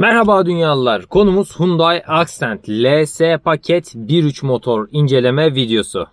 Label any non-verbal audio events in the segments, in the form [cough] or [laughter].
Merhaba dünyalılar. Konumuz Hyundai Accent LS paket 1.3 motor inceleme videosu.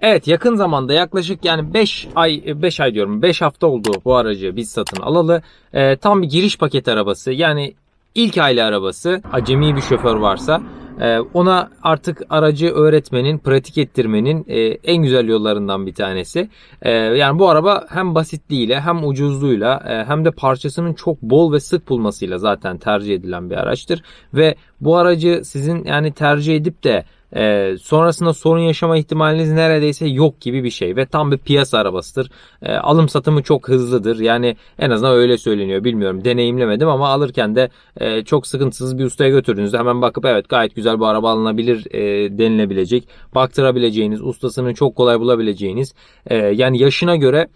Evet yakın zamanda yaklaşık yani 5 ay 5 ay diyorum 5 hafta oldu bu aracı biz satın alalı. Ee, tam bir giriş paket arabası yani ilk aile arabası acemi bir şoför varsa e, ona artık aracı öğretmenin, pratik ettirmenin e, en güzel yollarından bir tanesi. E, yani bu araba hem basitliğiyle hem ucuzluğuyla e, hem de parçasının çok bol ve sık bulmasıyla zaten tercih edilen bir araçtır. Ve bu aracı sizin yani tercih edip de e, sonrasında sorun yaşama ihtimaliniz neredeyse yok gibi bir şey ve tam bir piyasa arabasıdır. E, alım satımı çok hızlıdır. Yani en azından öyle söyleniyor. Bilmiyorum deneyimlemedim ama alırken de e, çok sıkıntısız bir ustaya götürdüğünüzde hemen bakıp evet gayet güzel bu araba alınabilir e, denilebilecek. Baktırabileceğiniz, ustasını çok kolay bulabileceğiniz e, yani yaşına göre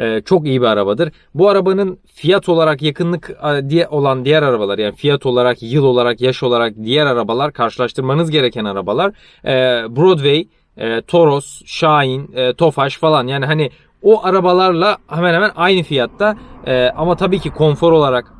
ee, çok iyi bir arabadır. Bu arabanın fiyat olarak yakınlık diye olan diğer arabalar yani fiyat olarak, yıl olarak, yaş olarak diğer arabalar karşılaştırmanız gereken arabalar e, Broadway, e, Toros, Şahin, e, Tofaş falan yani hani o arabalarla hemen hemen aynı fiyatta E, ama tabii ki konfor olarak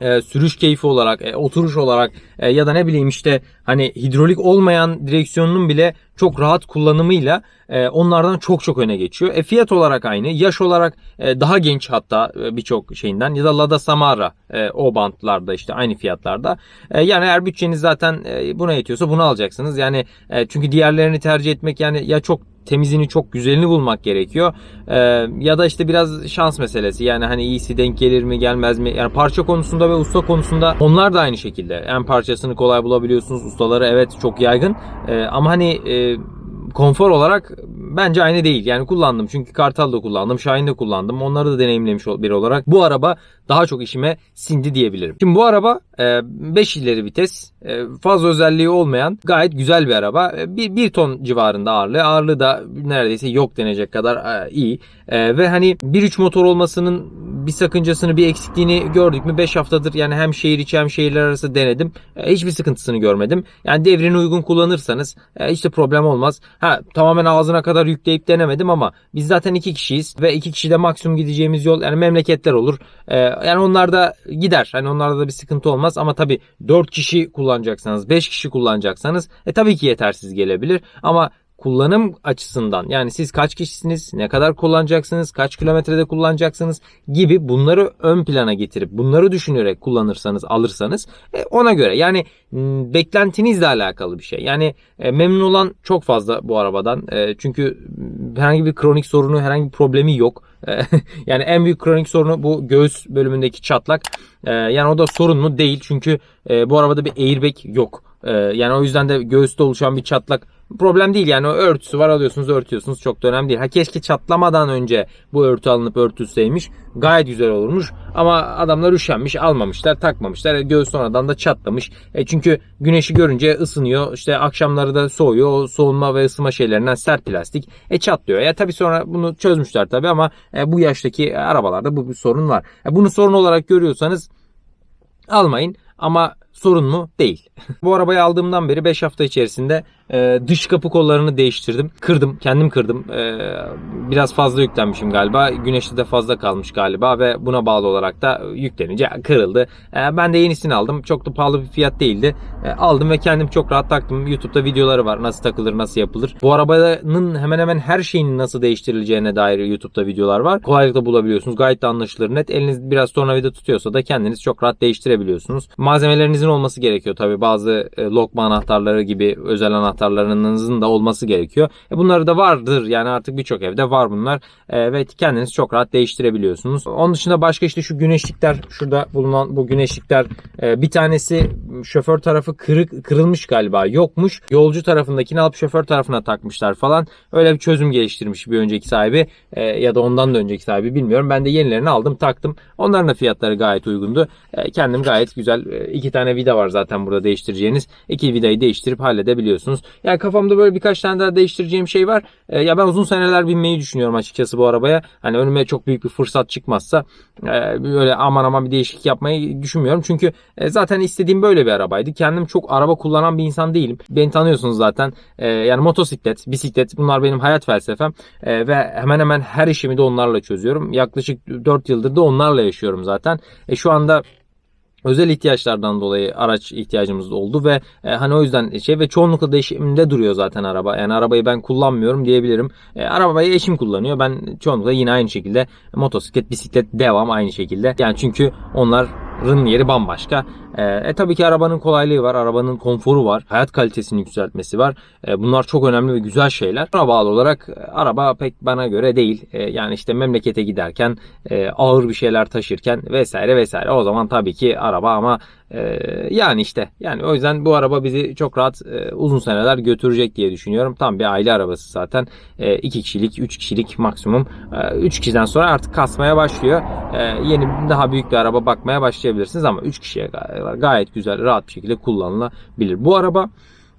e, sürüş keyfi olarak, e, oturuş olarak e, ya da ne bileyim işte hani hidrolik olmayan direksiyonunun bile çok rahat kullanımıyla e, onlardan çok çok öne geçiyor. E, fiyat olarak aynı, yaş olarak e, daha genç hatta e, birçok şeyinden ya da Lada Samara e, o bantlarda işte aynı fiyatlarda. E, yani eğer bütçeniz zaten e, buna yetiyorsa bunu alacaksınız. Yani e, çünkü diğerlerini tercih etmek yani ya çok temizini çok güzelini bulmak gerekiyor. Ee, ya da işte biraz şans meselesi. Yani hani iyisi denk gelir mi gelmez mi? Yani parça konusunda ve usta konusunda onlar da aynı şekilde. En parçasını kolay bulabiliyorsunuz. Ustaları evet çok yaygın. Ee, ama hani e, konfor olarak bence aynı değil. Yani kullandım. Çünkü Kartal'da kullandım. Şahin'de kullandım. Onları da deneyimlemiş biri olarak. Bu araba daha çok işime sindi diyebilirim. Şimdi bu araba 5 ileri vites. e, Fazla özelliği olmayan gayet güzel bir araba. 1 ton civarında ağırlığı. Ağırlığı da neredeyse yok denecek kadar e, iyi. E, Ve hani 1.3 motor olmasının bir sakıncasını bir eksikliğini gördük mü 5 haftadır yani hem şehir içi hem şehirler arası denedim. E, Hiçbir sıkıntısını görmedim. Yani devreni uygun kullanırsanız e, hiç de problem olmaz. Ha tamamen ağzına kadar yükleyip denemedim ama biz zaten iki kişiyiz ve iki kişide maksimum gideceğimiz yol yani memleketler olur. E, yani onlar da gider. Hani onlarda da bir sıkıntı olmaz ama tabii 4 kişi kullanacaksanız 5 kişi kullanacaksanız e, tabii ki yetersiz gelebilir ama kullanım açısından yani siz kaç kişisiniz, ne kadar kullanacaksınız, kaç kilometrede kullanacaksınız gibi bunları ön plana getirip bunları düşünerek kullanırsanız, alırsanız e, ona göre yani m, beklentinizle alakalı bir şey. Yani e, memnun olan çok fazla bu arabadan. E, çünkü m, herhangi bir kronik sorunu, herhangi bir problemi yok. [laughs] Yani en büyük kronik sorunu bu göğüs bölümündeki çatlak. Yani o da sorun mu? Değil. Çünkü bu arabada bir airbag yok. Yani o yüzden de göğüste oluşan bir çatlak problem değil yani o örtüsü var alıyorsunuz örtüyorsunuz çok da önemli değil. Ha keşke çatlamadan önce bu örtü alınıp örtülseymiş gayet güzel olurmuş ama adamlar üşenmiş almamışlar takmamışlar e, göğüs sonradan da çatlamış. E çünkü güneşi görünce ısınıyor işte akşamları da soğuyor o soğunma ve ısınma şeylerinden sert plastik e çatlıyor. Ya tabii sonra bunu çözmüşler tabii ama e, bu yaştaki arabalarda bu bir sorun var. E, bunu sorun olarak görüyorsanız almayın ama sorun mu? Değil. [laughs] Bu arabayı aldığımdan beri 5 hafta içerisinde e, dış kapı kollarını değiştirdim. Kırdım. Kendim kırdım. E, biraz fazla yüklenmişim galiba. Güneşte de fazla kalmış galiba ve buna bağlı olarak da yüklenince kırıldı. E, ben de yenisini aldım. Çok da pahalı bir fiyat değildi. E, aldım ve kendim çok rahat taktım. YouTube'da videoları var. Nasıl takılır, nasıl yapılır. Bu arabanın hemen hemen her şeyinin nasıl değiştirileceğine dair YouTube'da videolar var. Kolaylıkla bulabiliyorsunuz. Gayet de anlaşılır net. Eliniz biraz tornavida tutuyorsa da kendiniz çok rahat değiştirebiliyorsunuz. Malzemelerinizin olması gerekiyor tabi. Bazı e, lokma anahtarları gibi özel anahtarlarınızın da olması gerekiyor. E, bunları da vardır. Yani artık birçok evde var bunlar. E, ve kendiniz çok rahat değiştirebiliyorsunuz. Onun dışında başka işte şu güneşlikler şurada bulunan bu güneşlikler e, bir tanesi şoför tarafı kırık kırılmış galiba yokmuş. Yolcu tarafındakini alıp şoför tarafına takmışlar falan. Öyle bir çözüm geliştirmiş bir önceki sahibi e, ya da ondan da önceki sahibi bilmiyorum. Ben de yenilerini aldım taktım. Onların da fiyatları gayet uygundu. E, kendim gayet güzel e, iki tane vida var zaten burada değiştireceğiniz. İki vidayı değiştirip halledebiliyorsunuz. Yani kafamda böyle birkaç tane daha değiştireceğim şey var. E, ya ben uzun seneler binmeyi düşünüyorum açıkçası bu arabaya. Hani önüme çok büyük bir fırsat çıkmazsa e, böyle aman aman bir değişiklik yapmayı düşünmüyorum. Çünkü e, zaten istediğim böyle bir arabaydı. Kendim çok araba kullanan bir insan değilim. Beni tanıyorsunuz zaten. E, yani motosiklet, bisiklet bunlar benim hayat felsefem. E, ve hemen hemen her işimi de onlarla çözüyorum. Yaklaşık 4 yıldır da onlarla yaşıyorum zaten. E, şu anda özel ihtiyaçlardan dolayı araç ihtiyacımız oldu ve e, hani o yüzden şey ve çoğunlukla değişimde duruyor zaten araba. Yani arabayı ben kullanmıyorum diyebilirim. E, arabayı eşim kullanıyor. Ben çoğunlukla yine aynı şekilde motosiklet, bisiklet devam aynı şekilde. Yani çünkü onların yeri bambaşka. E, e tabii ki arabanın kolaylığı var, arabanın konforu var, hayat kalitesini yükseltmesi var. E, bunlar çok önemli ve güzel şeyler. Buna bağlı olarak e, araba pek bana göre değil. E, yani işte memlekete giderken, e, ağır bir şeyler taşırken vesaire vesaire. O zaman tabii ki araba ama yani işte yani o yüzden bu araba bizi çok rahat e, uzun seneler götürecek diye düşünüyorum. Tam bir aile arabası zaten. E, iki kişilik, üç kişilik maksimum. E, üç kişiden sonra artık kasmaya başlıyor. E, yeni daha büyük bir araba bakmaya başlayabilirsiniz ama üç kişiye gayet gayet güzel, rahat bir şekilde kullanılabilir. Bu araba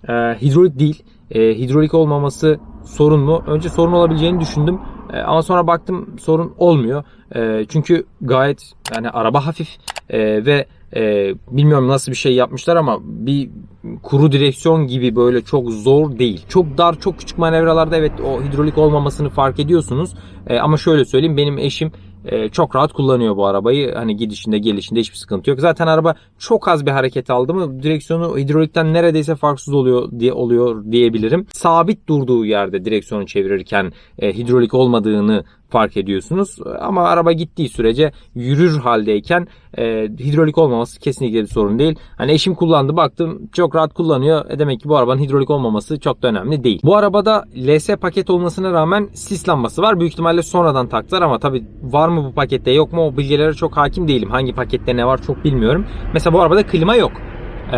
e, hidrolik değil. E, hidrolik olmaması sorun mu? Önce sorun olabileceğini düşündüm. E, ama sonra baktım sorun olmuyor. E, çünkü gayet yani araba hafif e, ve e, bilmiyorum nasıl bir şey yapmışlar ama bir kuru direksiyon gibi böyle çok zor değil. Çok dar, çok küçük manevralarda evet o hidrolik olmamasını fark ediyorsunuz. E, ama şöyle söyleyeyim benim eşim e, çok rahat kullanıyor bu arabayı. Hani gidişinde gelişinde hiçbir sıkıntı yok. Zaten araba çok az bir hareket aldı mı direksiyonu hidrolikten neredeyse farksız oluyor diye oluyor diyebilirim. Sabit durduğu yerde direksiyonu çevirirken e, hidrolik olmadığını fark ediyorsunuz. Ama araba gittiği sürece yürür haldeyken e, hidrolik olmaması kesinlikle bir sorun değil. Hani eşim kullandı baktım çok rahat kullanıyor. E demek ki bu arabanın hidrolik olmaması çok da önemli değil. Bu arabada LS paket olmasına rağmen sis lambası var. Büyük ihtimalle sonradan taktılar ama tabi var mı bu pakette yok mu o bilgilere çok hakim değilim. Hangi pakette ne var çok bilmiyorum. Mesela bu arabada klima yok. Ee,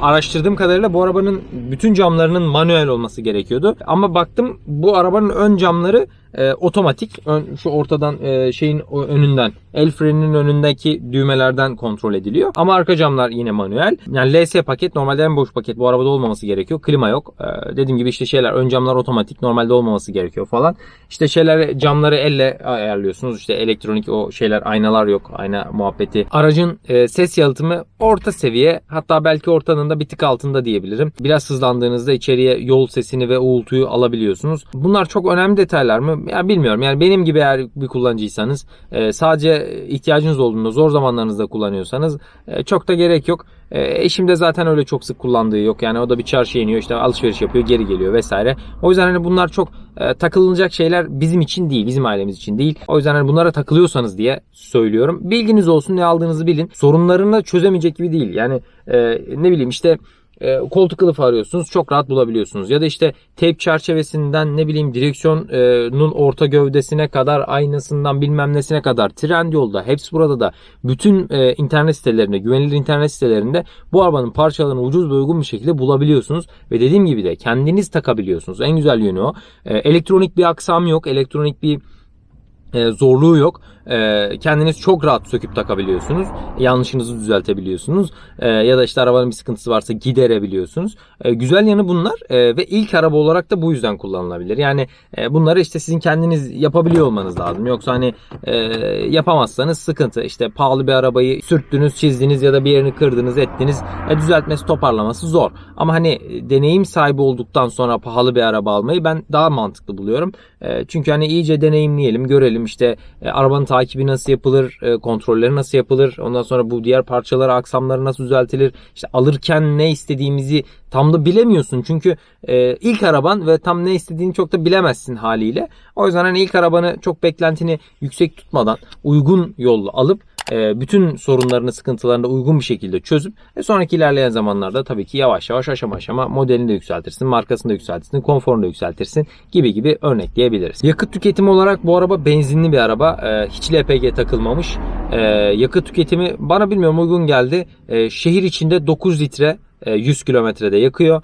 araştırdığım kadarıyla bu arabanın bütün camlarının manuel olması gerekiyordu. Ama baktım bu arabanın ön camları e, otomatik. Ön, şu ortadan e, şeyin önünden el freninin önündeki düğmelerden kontrol ediliyor. Ama arka camlar yine manuel. Yani LS paket normalde en boş paket bu arabada olmaması gerekiyor. Klima yok. Ee, dediğim gibi işte şeyler ön camlar otomatik normalde olmaması gerekiyor falan. İşte şeyler camları elle ayarlıyorsunuz. İşte elektronik o şeyler aynalar yok. Ayna muhabbeti. Aracın e, ses yalıtımı orta seviye. Hatta belki ortanın da bir tık altında diyebilirim. Biraz hızlandığınızda içeriye yol sesini ve uğultuyu alabiliyorsunuz. Bunlar çok önemli detaylar mı? Ya bilmiyorum. Yani benim gibi eğer bir kullanıcıysanız e, sadece ihtiyacınız olduğunda zor zamanlarınızda kullanıyorsanız e, çok da gerek yok. E, eşim de zaten öyle çok sık kullandığı yok. Yani o da bir çarşıya iniyor işte alışveriş yapıyor geri geliyor vesaire. O yüzden hani bunlar çok e, takılınacak şeyler bizim için değil. Bizim ailemiz için değil. O yüzden hani bunlara takılıyorsanız diye söylüyorum. Bilginiz olsun ne aldığınızı bilin. Sorunlarını çözemeyecek gibi değil. Yani e, ne bileyim işte e, koltuk kılıfı arıyorsunuz çok rahat bulabiliyorsunuz. Ya da işte teyp çerçevesinden ne bileyim direksiyonun orta gövdesine kadar aynasından bilmem nesine kadar Trendyol'da hepsi burada da bütün e, internet sitelerinde güvenilir internet sitelerinde bu arabanın parçalarını ucuz ve uygun bir şekilde bulabiliyorsunuz. Ve dediğim gibi de kendiniz takabiliyorsunuz. En güzel yönü o. E, elektronik bir aksam yok. Elektronik bir e, zorluğu yok. E, kendiniz çok rahat söküp takabiliyorsunuz. Yanlışınızı düzeltebiliyorsunuz. E, ya da işte arabanın bir sıkıntısı varsa giderebiliyorsunuz. Güzel yanı bunlar ve ilk araba olarak da bu yüzden kullanılabilir. Yani bunları işte sizin kendiniz yapabiliyor olmanız lazım. Yoksa hani yapamazsanız sıkıntı. İşte pahalı bir arabayı sürttünüz, çizdiniz ya da bir yerini kırdınız, ettiniz. Düzeltmesi, toparlaması zor. Ama hani deneyim sahibi olduktan sonra pahalı bir araba almayı ben daha mantıklı buluyorum. Çünkü hani iyice deneyimleyelim, görelim işte e, arabanın takibi nasıl yapılır, e, kontrolleri nasıl yapılır, ondan sonra bu diğer parçaları, aksamları nasıl düzeltilir, işte alırken ne istediğimizi tam da bilemiyorsun. Çünkü e, ilk araban ve tam ne istediğini çok da bilemezsin haliyle. O yüzden hani ilk arabanı çok beklentini yüksek tutmadan uygun yolla alıp bütün sorunlarını, sıkıntılarını uygun bir şekilde çözüp e, sonraki ilerleyen zamanlarda tabii ki yavaş yavaş aşama aşama modelini de yükseltirsin, markasını da yükseltirsin, konforunu da yükseltirsin gibi gibi örnekleyebiliriz. Yakıt tüketimi olarak bu araba benzinli bir araba. E, hiç LPG takılmamış. E, yakıt tüketimi bana bilmiyorum uygun geldi. E, şehir içinde 9 litre 100 kilometrede yakıyor.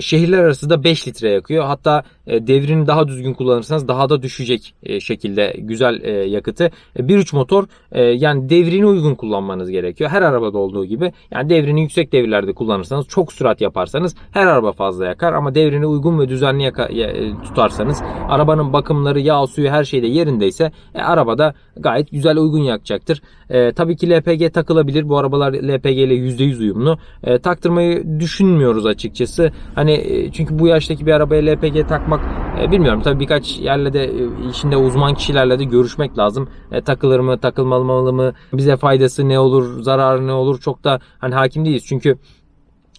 Şehirler arası da 5 litre yakıyor. Hatta e, devrini daha düzgün kullanırsanız daha da düşecek e, şekilde güzel e, yakıtı. E, 1.3 motor e, yani devrini uygun kullanmanız gerekiyor. Her arabada olduğu gibi yani devrini yüksek devirlerde kullanırsanız çok sürat yaparsanız her araba fazla yakar ama devrini uygun ve düzenli e, tutarsanız arabanın bakımları, yağ, suyu her şeyde yerindeyse e, arabada gayet güzel uygun yakacaktır. E, tabii ki LPG takılabilir. Bu arabalar LPG ile %100 uyumlu. E, taktırmayı düşünmüyoruz açıkçası. Hani e, çünkü bu yaştaki bir arabaya LPG takmak e, bilmiyorum. Tabii birkaç yerle de e, içinde uzman kişilerle de görüşmek lazım. E, takılır mı, takılmamalı mı? Bize faydası ne olur, zararı ne olur? Çok da hani hakim değiliz. Çünkü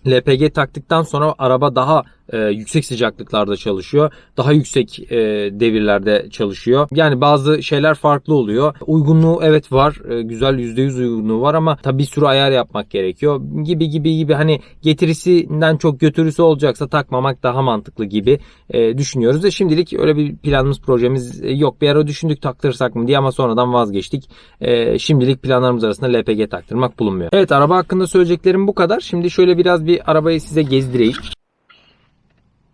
LPG taktıktan sonra araba daha e, yüksek sıcaklıklarda çalışıyor. Daha yüksek e, devirlerde çalışıyor. Yani bazı şeyler farklı oluyor. Uygunluğu evet var. E, güzel %100 uygunluğu var ama tabii bir sürü ayar yapmak gerekiyor. Gibi gibi gibi hani getirisinden çok götürüsü olacaksa takmamak daha mantıklı gibi e, düşünüyoruz. Ve şimdilik öyle bir planımız projemiz yok. Bir ara düşündük taktırsak mı diye ama sonradan vazgeçtik. E, şimdilik planlarımız arasında LPG taktırmak bulunmuyor. Evet araba hakkında söyleyeceklerim bu kadar. Şimdi şöyle biraz bir arabayı size gezdireyim.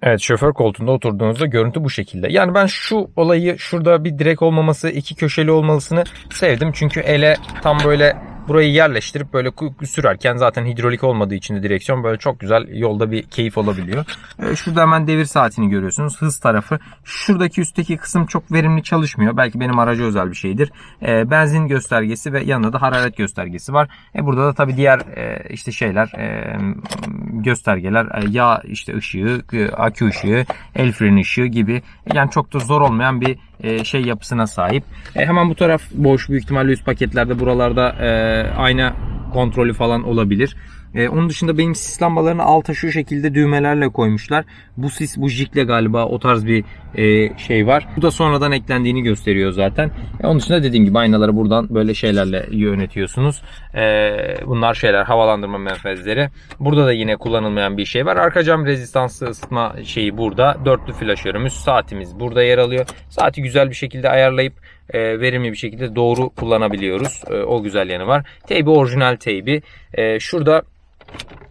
Evet şoför koltuğunda oturduğunuzda görüntü bu şekilde. Yani ben şu olayı şurada bir direk olmaması, iki köşeli olmasını sevdim. Çünkü ele tam böyle burayı yerleştirip böyle sürerken zaten hidrolik olmadığı için de direksiyon böyle çok güzel yolda bir keyif olabiliyor. Ee, Şurada hemen devir saatini görüyorsunuz. Hız tarafı. Şuradaki üstteki kısım çok verimli çalışmıyor. Belki benim araca özel bir şeydir. Ee, Benzin göstergesi ve yanında da hararet göstergesi var. E burada da tabii diğer e, işte şeyler e, göstergeler yağ işte ışığı, akü ışığı, el freni ışığı gibi yani çok da zor olmayan bir e, şey yapısına sahip. E, hemen bu taraf boş büyük ihtimalle üst paketlerde buralarda e, ayna kontrolü falan olabilir. E, onun dışında benim sis lambalarını alta şu şekilde düğmelerle koymuşlar. Bu sis bu jikle galiba o tarz bir e, şey var. Bu da sonradan eklendiğini gösteriyor zaten. E, onun dışında dediğim gibi aynaları buradan böyle şeylerle yönetiyorsunuz. E, bunlar şeyler havalandırma menfezleri. Burada da yine kullanılmayan bir şey var. Arka cam rezistanslı ısıtma şeyi burada. Dörtlü flaşörümüz, saatimiz burada yer alıyor. Saati güzel bir şekilde ayarlayıp e, verimli bir şekilde doğru kullanabiliyoruz. E, o güzel yanı var. Teybi orijinal teybi. E, şurada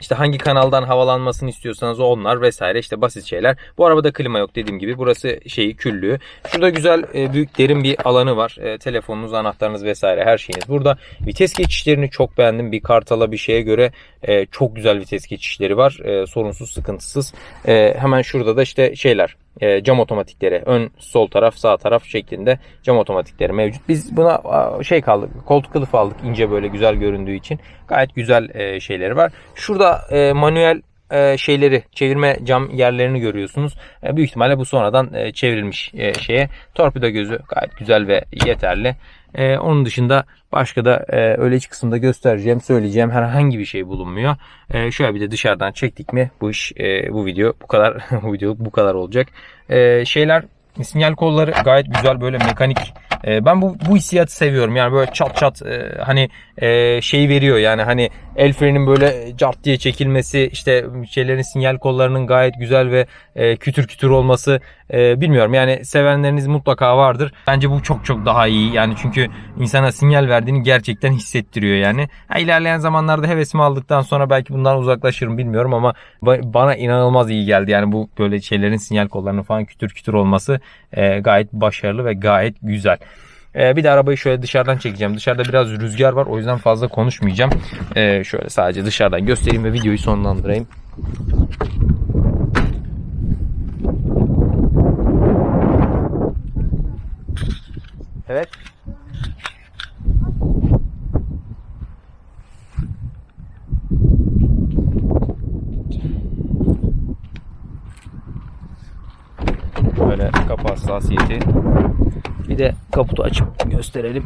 işte hangi kanaldan havalanmasını istiyorsanız onlar vesaire işte basit şeyler. Bu arabada klima yok dediğim gibi. Burası şeyi küllüğü. Şurada güzel e, büyük derin bir alanı var. E, telefonunuz, anahtarınız vesaire her şeyiniz burada. Vites geçişlerini çok beğendim. Bir Kartal'a bir şeye göre e, çok güzel vites geçişleri var. E, sorunsuz, sıkıntısız. E, hemen şurada da işte şeyler e, cam otomatikleri ön sol taraf sağ taraf şeklinde cam otomatikleri mevcut. Biz buna şey kaldık koltuk kılıfı aldık ince böyle güzel göründüğü için gayet güzel e, şeyleri var. Şurada e, manuel şeyleri çevirme cam yerlerini görüyorsunuz. Büyük ihtimalle bu sonradan çevrilmiş şeye. Torpido gözü gayet güzel ve yeterli. E, onun dışında başka da e, öyle iç kısımda göstereceğim, söyleyeceğim herhangi bir şey bulunmuyor. E, şöyle bir de dışarıdan çektik mi bu iş, e, bu video bu kadar, [laughs] bu video bu kadar olacak. E, şeyler sinyal kolları gayet güzel böyle mekanik. E, ben bu bu hissiyatı seviyorum. Yani böyle çat çat e, hani e, şey veriyor yani hani el frenin böyle cart diye çekilmesi işte şeylerin sinyal kollarının gayet güzel ve e, kütür kütür olması e, bilmiyorum yani sevenleriniz mutlaka vardır. Bence bu çok çok daha iyi yani çünkü insana sinyal verdiğini gerçekten hissettiriyor yani. Ha, ilerleyen zamanlarda hevesimi aldıktan sonra belki bundan uzaklaşırım bilmiyorum ama ba- bana inanılmaz iyi geldi yani bu böyle şeylerin sinyal kollarının falan kütür kütür olması e, gayet başarılı ve gayet güzel. Ee, bir de arabayı şöyle dışarıdan çekeceğim. Dışarıda biraz rüzgar var. O yüzden fazla konuşmayacağım. Ee, şöyle sadece dışarıdan göstereyim ve videoyu sonlandırayım. Evet. Böyle kapı hassasiyeti. Bir de kaputu açıp gösterelim.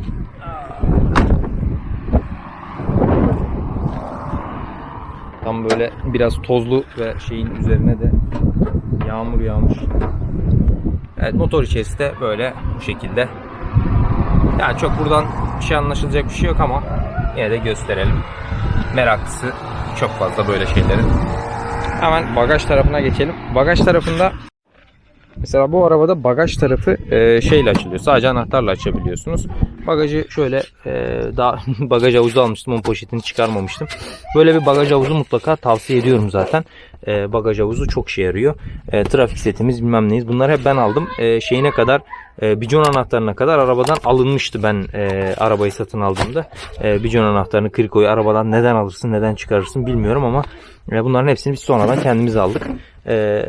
Tam böyle biraz tozlu ve şeyin üzerine de yağmur yağmış. Evet motor içerisi de böyle bu şekilde. Yani çok buradan bir şey anlaşılacak bir şey yok ama yine de gösterelim. Meraklısı çok fazla böyle şeylerin. Hemen bagaj tarafına geçelim. Bagaj tarafında Mesela bu arabada bagaj tarafı e, şeyle açılıyor. Sadece anahtarla açabiliyorsunuz. Bagajı şöyle e, daha [laughs] bagaj havuzu almıştım. Onun poşetini çıkarmamıştım. Böyle bir bagaj havuzu mutlaka tavsiye ediyorum zaten. e, bagaj havuzu çok işe yarıyor. E, trafik setimiz bilmem neyiz. Bunları hep ben aldım. E, şeyine kadar e, bijon anahtarına kadar arabadan alınmıştı ben e, arabayı satın aldığımda. E, bijon anahtarını krikoyu arabadan neden alırsın neden çıkarırsın bilmiyorum ama e, bunların hepsini biz sonradan kendimiz aldık. E,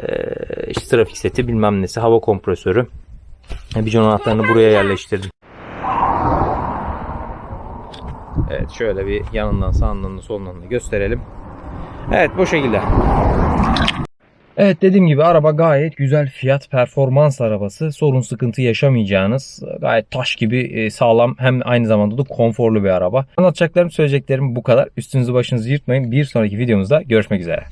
işte trafik seti bilmem nesi hava kompresörü. E, bijon anahtarını buraya yerleştirdim. Evet şöyle bir yanından sağından da solundan da gösterelim. Evet bu şekilde. Evet dediğim gibi araba gayet güzel fiyat performans arabası. Sorun sıkıntı yaşamayacağınız gayet taş gibi e, sağlam hem aynı zamanda da konforlu bir araba. Anlatacaklarım söyleyeceklerim bu kadar. Üstünüzü başınızı yırtmayın. Bir sonraki videomuzda görüşmek üzere.